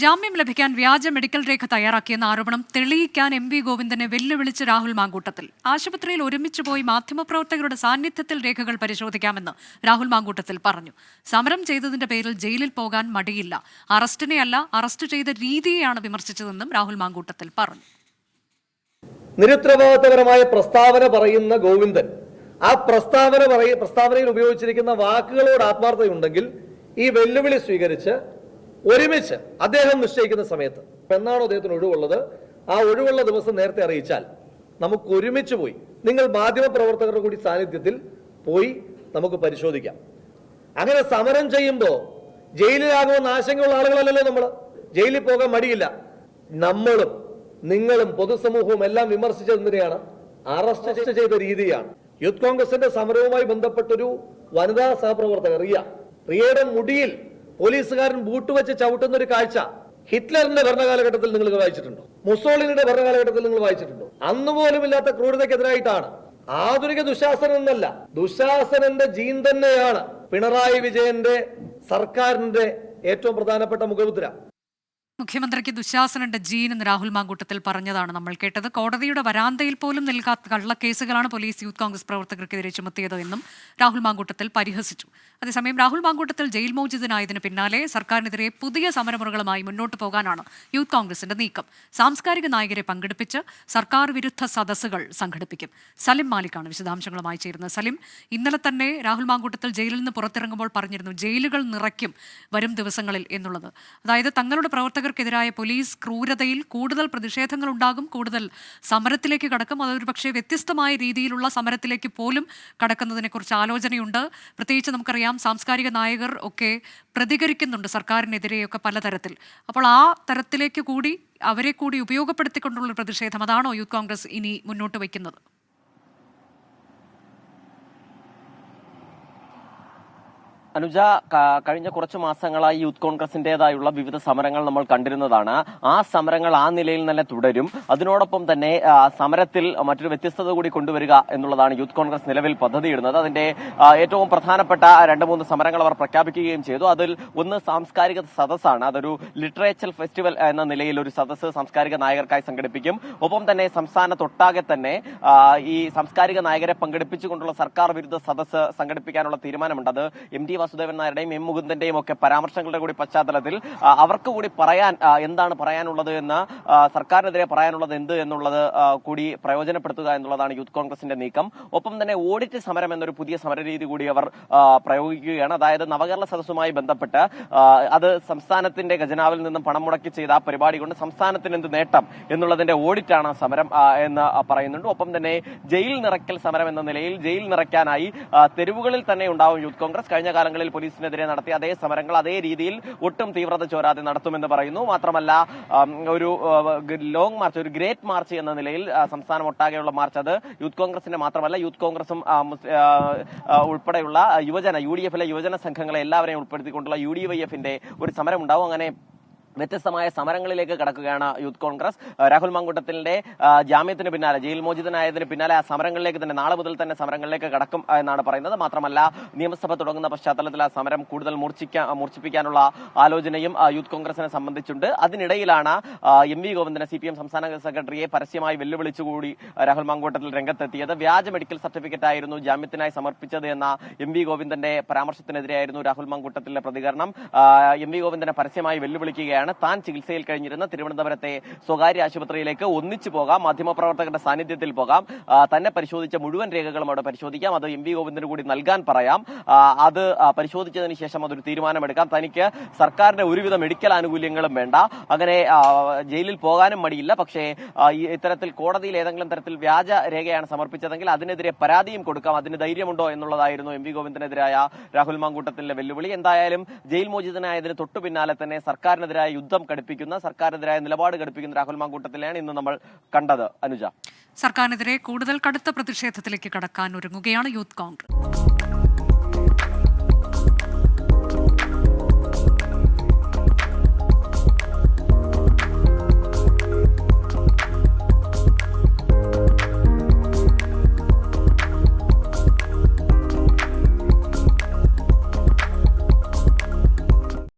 ജാമ്യം ലഭിക്കാൻ വ്യാജ മെഡിക്കൽ രേഖ തയ്യാറാക്കിയെന്ന ആരോപണം തെളിയിക്കാൻ എം വി ഗോവിന്ദനെ വെല്ലുവിളിച്ച് രാഹുൽ മാങ്കൂട്ടത്തിൽ. ആശുപത്രിയിൽ ഒരുമിച്ച് പോയി മാധ്യമപ്രവർത്തകരുടെ സാന്നിധ്യത്തിൽ രേഖകൾ പരിശോധിക്കാമെന്ന് രാഹുൽ മാങ്കൂട്ടത്തിൽ പറഞ്ഞു. സമരം ചെയ്തതിന്റെ പേരിൽ ജയിലിൽ പോകാൻ മടിയില്ല. അറസ്റ്റിനെയല്ല അറസ്റ്റ് ചെയ്ത രീതിയെയാണ് വിമർശിച്ചതെന്നും രാഹുൽ മാങ്കൂട്ടത്തിൽ പറഞ്ഞു. നിരുത്തരവാദിത്തപരമായ പ്രസ്താവന പറയുന്ന ഗോവിന്ദൻ ആ പ്രസ്താവന പ്രസ്താവനയിൽ ഉപയോഗിച്ചിരിക്കുന്ന വാക്കുകളോട് ആത്മാർത്ഥതയുണ്ടെങ്കിൽ ഈ വെല്ലുവിളി സ്വീകരിച്ച് ഒരുമിച്ച് അദ്ദേഹം നിശ്ചയിക്കുന്ന സമയത്ത് എന്നാണോ അദ്ദേഹത്തിന് ഒഴിവുള്ളത്? ആ ഒഴിവുള്ള ദിവസം നേരത്തെ അറിയിച്ചാൽ നമുക്ക് ഒരുമിച്ച് പോയി. നിങ്ങൾ മാധ്യമ പ്രവർത്തകരുടെ കൂടി സാന്നിധ്യത്തിൽ പോയി നമുക്ക് പരിശോധിക്കാം. അങ്ങനെ സമരം ചെയ്യുമ്പോൾ ജയിലിലാകുമെന്ന് ആശങ്കയുള്ള ആളുകളല്ലല്ലോ നമ്മൾ ജയിലിൽ പോകാൻ മടിയില്ല. നമ്മളും നിങ്ങളും പൊതുസമൂഹവും എല്ലാം വിമർശിച്ചത് എന്തിനെയാണ് അറസ്റ്റ് ചെയ്ത രീതിയാണ്. യൂത്ത് കോൺഗ്രസിന്റെ സമരവുമായി ബന്ധപ്പെട്ടൊരു വനിതാ സഹപ്രവർത്തകർ റിയ. റിയയുടെ മുടിയിൽ പോലീസുകാരൻ ബൂട്ട് വെച്ച് ചവിട്ടുന്ന ഒരു കാഴ്ച ഹിറ്റ്ലറിന്റെ ഭരണകാലഘട്ടത്തിൽ നിങ്ങൾ വായിച്ചിട്ടുണ്ടോ? മുസോളിനിയുടെ ഭരണകാലഘട്ടത്തിൽ നിങ്ങൾ വായിച്ചിട്ടുണ്ടോ? അന്ന് പോലും ഇല്ലാത്ത ക്രൂരതയ്ക്കെതിരായിട്ടാണ്. ആധുനിക ദുശാസനം എന്നല്ല ദുശാസനന്റെ ജീൻ തന്നെയാണ് പിണറായി വിജയന്റെ സർക്കാരിന്റെ ഏറ്റവും പ്രധാനപ്പെട്ട മുഖമുദ്ര. മുഖ്യമന്ത്രിക്ക് ദുശാസനന്റെ ജീൻ എന്ന് രാഹുൽ മാങ്കൂട്ടത്തിൽ പറഞ്ഞതാണ് നമ്മൾ കേട്ടത്. കോടതിയുടെ വരാന്തയിൽ പോലും നൽകാത്ത കള്ളക്കേസുകളാണ് പോലീസ് യൂത്ത് കോൺഗ്രസ് പ്രവർത്തകർക്കെതിരെ ചുമത്തിയത് എന്നും രാഹുൽ മാങ്കൂട്ടത്തിൽ പരിഹസിച്ചു. അതേസമയം രാഹുൽ മാങ്കൂട്ടത്തിൽ ജയിൽ മോചിതനായതിനു പിന്നാലെ സർക്കാരിനെതിരെ പുതിയ സമരമുറകളുമായി മുന്നോട്ട് പോകാനാണ് യൂത്ത് കോൺഗ്രസിന്റെ നീക്കം. സാംസ്കാരിക നായകരെ പങ്കെടുപ്പിച്ച് സർക്കാർ വിരുദ്ധ സദസ്സുകൾ സംഘടിപ്പിക്കും. സലിം മാലിക്കാണ് വിശദാംശങ്ങളുമായി ചേരുന്നത്. സലിം ഇന്നലെ തന്നെ രാഹുൽ മാങ്കൂട്ടത്തിൽ ജയിലിൽ നിന്ന് പുറത്തിറങ്ങുമ്പോൾ പറഞ്ഞിരുന്നു ജയിലുകൾ നിറയ്ക്കും വരും ദിവസങ്ങളിൽ എന്നുള്ളത്. അതായത് തങ്ങളുടെ പ്രവർത്തകർക്കെതിരായ പോലീസ് ക്രൂരതയിൽ കൂടുതൽ പ്രതിഷേധങ്ങൾ ഉണ്ടാകും കൂടുതൽ സമരത്തിലേക്ക് കടക്കും. അതൊരു പക്ഷേ വ്യത്യസ്തമായ രീതിയിലുള്ള സമരത്തിലേക്ക് പോലും കടക്കുന്നതിനെക്കുറിച്ച് ആലോചനയുണ്ട്. പ്രത്യേകിച്ച് നമുക്കറിയാം സാംസ്കാരിക നായകർ ഒക്കെ പ്രതികരിക്കുന്നുണ്ട് സർക്കാരിനെതിരെയൊക്കെ പലതരത്തിൽ. അപ്പോൾ ആ തരത്തിലേക്ക് കൂടി അവരെ കൂടി ഉപയോഗപ്പെടുത്തിക്കൊണ്ടുള്ള പ്രതിഷേധം അതാണോ യൂത്ത് കോൺഗ്രസ് ഇനി മുന്നോട്ട് വയ്ക്കുന്നത്? അനുജ കഴിഞ്ഞ കുറച്ച് മാസങ്ങളായി യൂത്ത് കോൺഗ്രസിന്റേതായുള്ള വിവിധ സമരങ്ങൾ നമ്മൾ കണ്ടിരുന്നതാണ്. ആ സമരങ്ങൾ ആ നിലയിൽ തന്നെ തുടരും. അതിനോടൊപ്പം തന്നെ സമരത്തിൽ മറ്റൊരു വ്യത്യസ്തത കൂടി കൊണ്ടുവരിക എന്നുള്ളതാണ് യൂത്ത് കോൺഗ്രസ് നിലവിൽ പദ്ധതിയിടുന്നത്. അതിന്റെ ഏറ്റവും പ്രധാനപ്പെട്ട രണ്ട് മൂന്ന് സമരങ്ങൾ അവർ പ്രഖ്യാപിക്കുകയും ചെയ്തു. അതിൽ ഒന്ന് സാംസ്കാരിക സദസ്സാണ്. അതൊരു ലിറ്ററേച്ചർ ഫെസ്റ്റിവൽ എന്ന നിലയിൽ ഒരു സദസ്സ് സാംസ്കാരിക നായകർക്കായി സംഘടിപ്പിക്കും. ഒപ്പം തന്നെ സംസ്ഥാനത്തൊട്ടാകെ തന്നെ ഈ സാംസ്കാരിക നായകരെ പങ്കെടുപ്പിച്ചുകൊണ്ടുള്ള സർക്കാർ വിരുദ്ധ സദസ്സ് സംഘടിപ്പിക്കാനുള്ള തീരുമാനമുണ്ട്. അത് എം ടി വാസുദേവൻ നായരുടെയും എം മുകുന്ദന്റെയും ഒക്കെ പരാമർശങ്ങളുടെ കൂടി പശ്ചാത്തലത്തിൽ അവർക്ക് കൂടി പറയാൻ എന്താണ് പറയാനുള്ളത് എന്ന് സർക്കാരിനെതിരെ പറയാനുള്ളത് എന്ത് എന്നുള്ളത് കൂടി പ്രയോജനപ്പെടുത്തുക എന്നുള്ളതാണ് യൂത്ത് കോൺഗ്രസിന്റെ നീക്കം. ഒപ്പം തന്നെ ഓഡിറ്റ് സമരം എന്നൊരു പുതിയ സമരരീതി കൂടി അവർ പ്രയോഗിക്കുകയാണ്. അതായത് നവകേരള സദസ്സുമായി ബന്ധപ്പെട്ട് അത് സംസ്ഥാനത്തിന്റെ ഖജനാവിൽ നിന്നും പണം മുടക്കി ചെയ്ത ആ പരിപാടി കൊണ്ട് സംസ്ഥാനത്തിന് എന്ത് നേട്ടം എന്നുള്ളതിന്റെ ഓഡിറ്റാണ് സമരം എന്ന് പറയുന്നുണ്ട്. ഒപ്പം തന്നെ ജയിൽ നിറയ്ക്കൽ സമരം എന്ന നിലയിൽ ജയിൽ നിറയ്ക്കാനായി തെരുവുകളിൽ തന്നെ ഉണ്ടാവും യൂത്ത് കോൺഗ്രസ്. കഴിഞ്ഞ കാലങ്ങളിൽ പോലീസിനെതിരെ നടത്തിയ അതേ സമരങ്ങൾ അതേ രീതിയിൽ ഒട്ടും തീവ്രത ചോരാതെ നടത്തുമെന്ന് പറയുന്നു. മാത്രമല്ല ഒരു ലോങ് മാർച്ച് ഒരു ഗ്രേറ്റ് മാർച്ച് എന്ന നിലയിൽ സംസ്ഥാനം ഒട്ടാകെയുള്ള മാർച്ച് അത് യൂത്ത് കോൺഗ്രസിന്റെ മാത്രമല്ല യൂത്ത് കോൺഗ്രസും ഉൾപ്പെടെയുള്ള യുവജന യു ഡി എഫിലെ യുവജന സംഘങ്ങളെ എല്ലാവരെയും ഉൾപ്പെടുത്തിക്കൊണ്ടുള്ള യു ഡി വൈ എഫിന്റെ ഒരു സമരം ഉണ്ടാവും അങ്ങനെ വ്യത്യസ്തമായ സമരങ്ങളിലേക്ക് കടക്കുകയാണ് യൂത്ത് കോൺഗ്രസ്. രാഹുൽ മാങ്കൂട്ടത്തിന്റെ ജാമ്യത്തിന് പിന്നാലെ ജയിൽ മോചിതനായതിന് പിന്നാലെ ആ സമരങ്ങളിലേക്ക് തന്നെ നാളെ മുതൽ തന്നെ സമരങ്ങളിലേക്ക് കടക്കും എന്നാണ് പറയുന്നത്. മാത്രമല്ല നിയമസഭ തുടങ്ങുന്ന പശ്ചാത്തലത്തിൽ ആ സമരം കൂടുതൽ മൂർച്ഛിക്കാൻ മൂർച്ഛിപ്പിക്കാനുള്ള ആലോചനയും യൂത്ത് കോൺഗ്രസിനെ സംബന്ധിച്ചുണ്ട്. അതിനിടയിലാണ് എം വി ഗോവിന്ദനെ സി പി എം സംസ്ഥാന സെക്രട്ടറിയെ പരസ്യമായി വെല്ലുവിളിച്ചുകൂടി രാഹുൽ മാങ്കൂട്ടത്തിൽ രംഗത്തെത്തിയത്. വ്യാജ മെഡിക്കൽ സർട്ടിഫിക്കറ്റ് ആയിരുന്നു ജാമ്യത്തിനായി സമർപ്പിച്ചത് എന്ന എം വി ഗോവിന്ദന്റെ പരാമർശത്തിനെതിരെയായിരുന്നു രാഹുൽ മാങ്കൂട്ടത്തിലെ പ്രതികരണം. എം വി ഗോവിന്ദനെ പരസ്യമായി വെല്ലുവിളിക്കുകയാണ് താൻ ചികിത്സയിൽ കഴിഞ്ഞിരുന്ന തിരുവനന്തപുരത്തെ സ്വകാര്യ ആശുപത്രിയിലേക്ക് ഒന്നിച്ചു പോകാം. മാധ്യമപ്രവർത്തകരുടെ സാന്നിധ്യത്തിൽ പോകാം. തന്നെ പരിശോധിച്ച മുഴുവൻ രേഖകളും അവിടെ പരിശോധിക്കാം. അത് എം വി ഗോവിന്ദന് കൂടി നൽകാൻ പറയാം. അത് പരിശോധിച്ചതിന് ശേഷം അതൊരു തീരുമാനമെടുക്കാം. തനിക്ക് സർക്കാരിന്റെ ഒരുവിധ മെഡിക്കൽ ആനുകൂല്യങ്ങളും വേണ്ട. അങ്ങനെ ജയിലിൽ പോകാനും മടിയില്ല. പക്ഷേ ഇത്തരത്തിൽ കോടതിയിൽ ഏതെങ്കിലും തരത്തിൽ വ്യാജ രേഖയാണ് സമർപ്പിച്ചതെങ്കിൽ അതിനെതിരെ പരാതിയും കൊടുക്കാം. അതിന് ധൈര്യമുണ്ടോ എന്നുള്ളതായിരുന്നു എം വി ഗോവിന്ദനെതിരായ രാഹുൽ മാങ്കൂട്ടത്തിന്റെ വെല്ലുവിളി. എന്തായാലും ജയിൽ മോചിതനായതിന് തൊട്ടു പിന്നാലെ തന്നെ സർക്കാരിനെതിരായ യുദ്ധം കടുപ്പിക്കുന്ന സർക്കാരിനെതിരായ നിലപാട് കടുപ്പിക്കുന്ന രാഹുൽ മാങ്കൂട്ടത്തിലെയാണ് ഇന്ന് നമ്മൾ കണ്ടത്. അനുജ. സർക്കാരിനെതിരെ കൂടുതൽ കടുത്ത പ്രതിഷേധത്തിലേക്ക് കടക്കാൻ ഒരുങ്ങുകയാണ് യൂത്ത് കോൺഗ്രസ്.